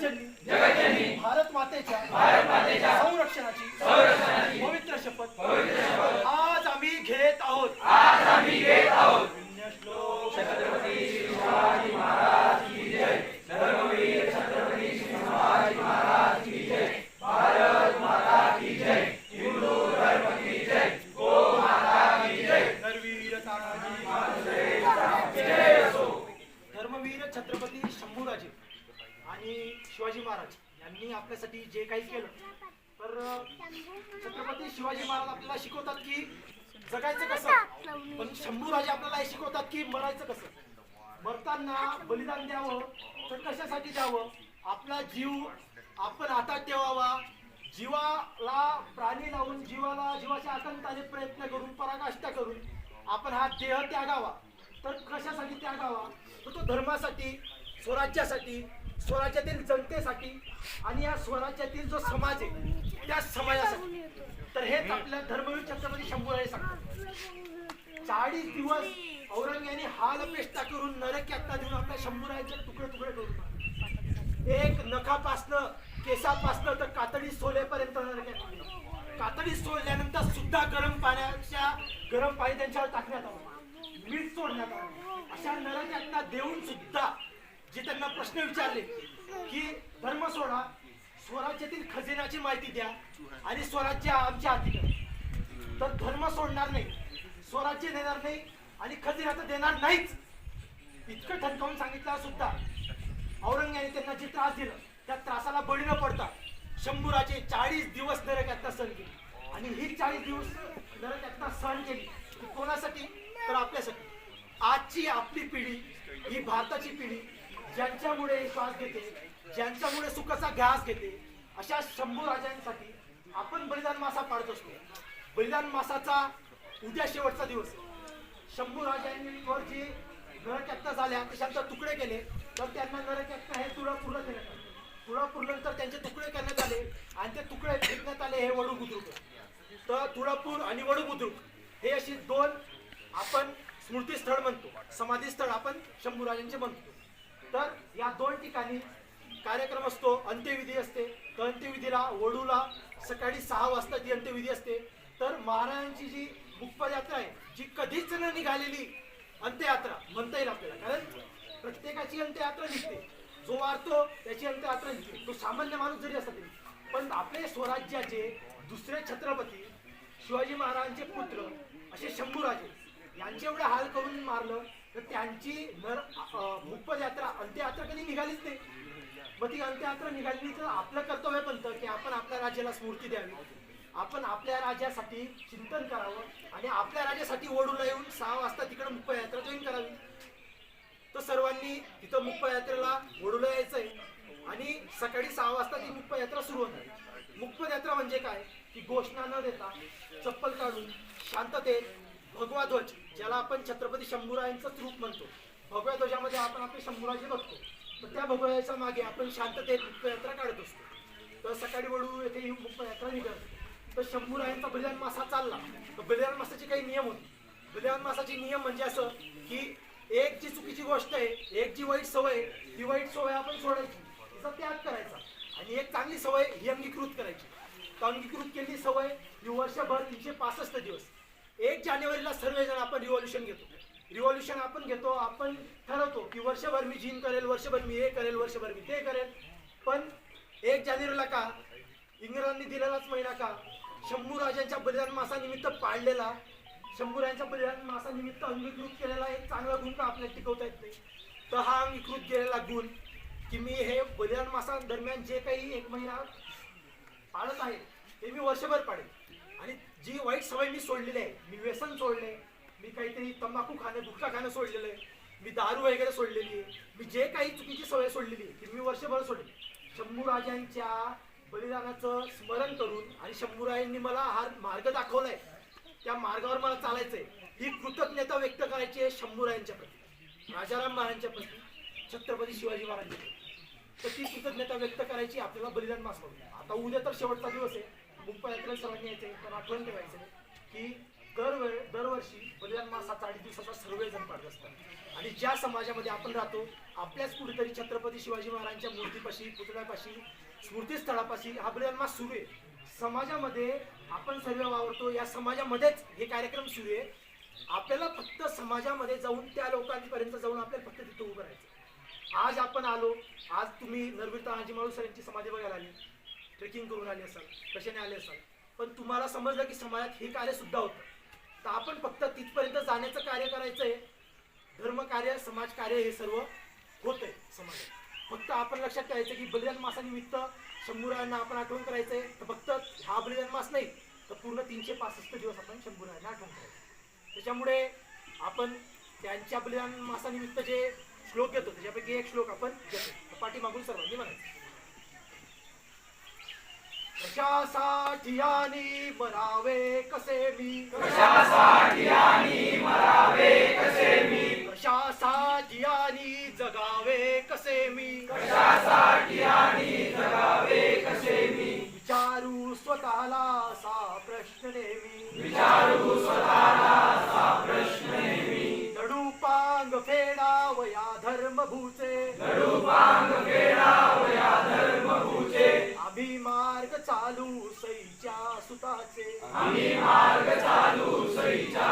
जगतजननी भारत मातेच्या संरक्षणाची पवित्र शपथ आज आम्ही घेत आहोत पुण्यश्लोक नरवीर तानाजी धर्मवीर छत्रपती शंभूराजे आणि शिवाजी महाराज यांनी आपल्यासाठी जे काही केलं तर छत्रपती शिवाजी महाराज आपल्याला शिकवतात की जगायचं कसं? पण शंभू राजे आपल्याला हे शिकवतात की मरायचं कसं? मरताना बलिदान द्यावं तर कशासाठी द्यावं? आपला जीव आपण हातात ठेवावा. जीवाला प्राणी लावून जीवाला जीवाच्या आतंकाने प्रयत्न करून पराकाष्ठा करून आपण हा देह त्यागावा. तर कशासाठी त्यागावा? तर तो धर्मासाठी स्वराज्यासाठी स्वराज्यातील जनतेसाठी आणि या स्वराज्यातील जो समाज आहे त्या समाजासाठी. तर हेच आपल्या धर्मवीर छत्रपती शंभूराजे सांगतात. चाळीस दिवस औरंग्याने हाल पेष्टा करून नरक यातना देऊन आपल्या शंभूरायांचे तुकडे तुकडे करून एक नखापासनं केसापासनं तर कातडी सोलेपर्यंत नरक कातडी सोडल्यानंतर सुद्धा गरम पाण्याच्या गरम पाणी त्यांच्यावर टाकण्यात आलं. मीठ सोडण्यात आलं. अशा नरक यातना देऊन सुद्धा जे त्यांना प्रश्न विचारले की धर्म सोडा स्वराज्यातील खजिन्याची माहिती द्या आणि स्वराज्य आमच्या हाती करा. तर धर्म सोडणार नाही स्वराज्य देणार नाही आणि खजिना तर देणार नाहीच. इतकं ठणकावून सांगितलं सुद्धा औरंगाने त्यांना जे त्रास दिलं त्या त्रासाला बळी न पडता शंभूराजे चाळीस दिवस नरक यातना सहन केली. आणि ही चाळीस दिवस नरक यातना सहन केली. कोणासाठी? तर आपल्यासाठी. आजची आपली पिढी ही भारताची पिढी ज्यांच्यामुळे श्वास घेते ज्यांच्यामुळे सुखाचा घास घेते अशा शंभू राजांसाठी आपण बलिदान मासा पाळत असतो. बलिदान मासाचा उद्या शेवटचा दिवस. शंभू राजांवर जे नरकत्ता झाल्या तशांतर तुकडे केले तर त्यांना नरकत्ता हे तुळापूरला देण्यात आले. तुळापूरनंतर त्यांचे तुकडे करण्यात आले आणि ते तुकडे फेकण्यात आले हे वडू बुद्रुक तर तुळापूर आणि वडू बुद्रुक हे अशी दोन आपण स्मृतीस्थळ म्हणतो. समाधीस्थळ आपण शंभूराजांचे म्हणतो. तर या दोन ठिकाणी कार्यक्रम असतो अंत्यविधी असते. तर अंत्यविधीला वडूला सकाळी सहा वाजता ती अंत्यविधी असते तर महाराजांची जी मुक्पयात्रा आहे जी कधीच न निघालेली अंत्ययात्रा म्हणता येईल आपल्याला. कारण प्रत्येकाची अंत्ययात्रा निघते. जो वारतो त्याची अंत्ययात्रा निघते. तो सामान्य माणूस जरी असला तरी. पण आपले स्वराज्याचे दुसरे छत्रपती शिवाजी महाराजांचे पुत्र असे शंभूराजे यांचे एवढं हाल करून मारलं तर त्यांची नर मुक्पद यात्रा अंत्ययात्रा कधी निघालीच नाही. मग ती अंत्ययात्रा निघाली तर आपलं कर्तव्य बनतं की आपण आपल्या राज्याला स्फूर्ती द्यावी. आपण आपल्या राज्यासाठी चिंतन करावं आणि आपल्या राज्यासाठी ओढूला येऊन सहा वाजता तिकडे मुक्तयात्रा जॉईन करावी. तर सर्वांनी तिथं मुक्तयात्रेला ओढूला यायचंय आणि सकाळी सहा वाजता ती मुक्तयात्रा सुरू होणार. मुक्तयात्रा म्हणजे काय? की घोषणा न देता चप्पल काढून शांततेत भगवा ध्वज ज्याला आपण छत्रपती शंभूरायांचं रूप म्हणतो. भगव्या ध्वजामध्ये आपण आपले शंभूराजे बघतो. तर त्या भगव्याच्या मागे आपण शांततेत मुक्तयात्रा काढत असतो. तर सकाळी वळू येथे ही मुक्प निघत असते. तर शंभूरायांचा बलिदान मासा चालला. तर बलिदान मासाचे काही नियम होते. बलिदान मासाचे नियम म्हणजे असं की एक जी चुकीची गोष्ट आहे एक जी वाईट सवय ती वाईट सवय आपण सोडायची. तिचा त्याग करायचा. आणि एक चांगली सवय ही अंगीकृत करायची तर अंगीकृत केलेली सवय ही वर्षभर तीनशे पासष्ट दिवस एक जानेवारीला सर्वजण आपण रिव्हॉल्युशन घेतो. रिव्हॉल्युशन आपण घेतो आपण ठरवतो की वर्षभर मी जिम करेल वर्षभर मी हे करेल वर्षभर मी ते करेल. पण एक जानेवारीला का इंग्रजांनी दिलेलाच महिना का शंभू राजांच्या बलिदान मासानिमित्त पाळलेला शंभूरायांच्या बलिदान मासानिमित्त अंगीकृत केलेला एक चांगला गुण का आपल्याला टिकवता येत नाही? तर हा अंगीकृत केलेला गुण की मी हे बलिदान मासा दरम्यान जे काही एक महिना पाळत आहे ते मी वर्षभर पाडेल जी वाईट सवय मी सोडलेली आहे मी व्यसन सोडले मी काहीतरी तंबाखू खाणं गुटखा खाणं सोडलेलं आहे मी दारू वगैरे सोडलेली आहे मी जे काही चुकीची सवय सोडलेली आहे ती मी वर्षभर सोडली. शंभूराजांच्या बलिदानाचं स्मरण करून आणि शंभूरायांनी मला हा मार्ग दाखवलाय त्या मार्गावर मला चालायचंय ही कृतज्ञता व्यक्त करायची आहे शंभूरायांच्या प्रती राजाराम महाराजांच्या प्रती छत्रपती शिवाजी महाराजांच्या प्रती. तर ती कृतज्ञता व्यक्त करायची आपल्याला बलिदान मास आता उद्या तर शेवटचा दिवस आहे. मुंबई यात्रेला सर्वांनी यायचंय पण आठवण ठेवायचंय की दरवेळ दरवर्षी बलिदान मासाचा आणि दिवसाचा सर्वजण पाडत असतात. आणि ज्या समाजामध्ये आपण राहतो आपल्याच कुठेतरी छत्रपती शिवाजी महाराजांच्या मूर्तीपाशी पुतळ्यापाशी स्मृतीस्थळापाशी हा बलिदान मास सुरू आहे. समाजामध्ये आपण सर्व वावरतो या समाजामध्येच हे कार्यक्रम सुरू आहे. आपल्याला फक्त समाजामध्ये जाऊन त्या लोकांपर्यंत जाऊन आपल्याला फक्त तिथं उभं राहायचं आज आपण आलो आज तुम्ही नरवीर तानाजी माळू सर यांची समाधी बघायला आली. ट्रेकिंग करून आले असाल कशाने आले असाल? पण तुम्हाला समजलं की समाजात हे कार्य सुद्धा होतं. तर आपण फक्त तिथपर्यंत जाण्याचं कार्य करायचं आहे धर्मकार्य समाज कार्य हे सर्व होतंय समाजात. फक्त आपण लक्षात ठेवायचं की बलिदान मासानिमित्त शंभूरायांना आपण आठवण करायचंय. तर फक्त हा बलिदान मास नाही तर पूर्ण तीनशे पासष्ट दिवस आपण शंभूरायांना आठवण करायचं. त्याच्यामुळे आपण त्यांच्या बलिदान मासानिमित्त जे श्लोक घेतो त्याच्यापैकी एक श्लोक आपण घेतो. पाठीमागून सर्वांनी म्हणायचं. कशासाठी आणि मरावे कसे मी? कशासाठी आणि मरावे कसे मी? कशासाठी आणि जगावे कसे मी? कशासाठी आणि जगावे कसे मी? विचारू स्वतःला असा प्रश्न नेहमी. विचारू स्वतःला असा प्रश्न नेहमी. दडूपांग फेडावया धर्मभूचे. आम्ही मार्ग चालू सईच्या सुताचे. आम्ही मार्ग चालू सईच्या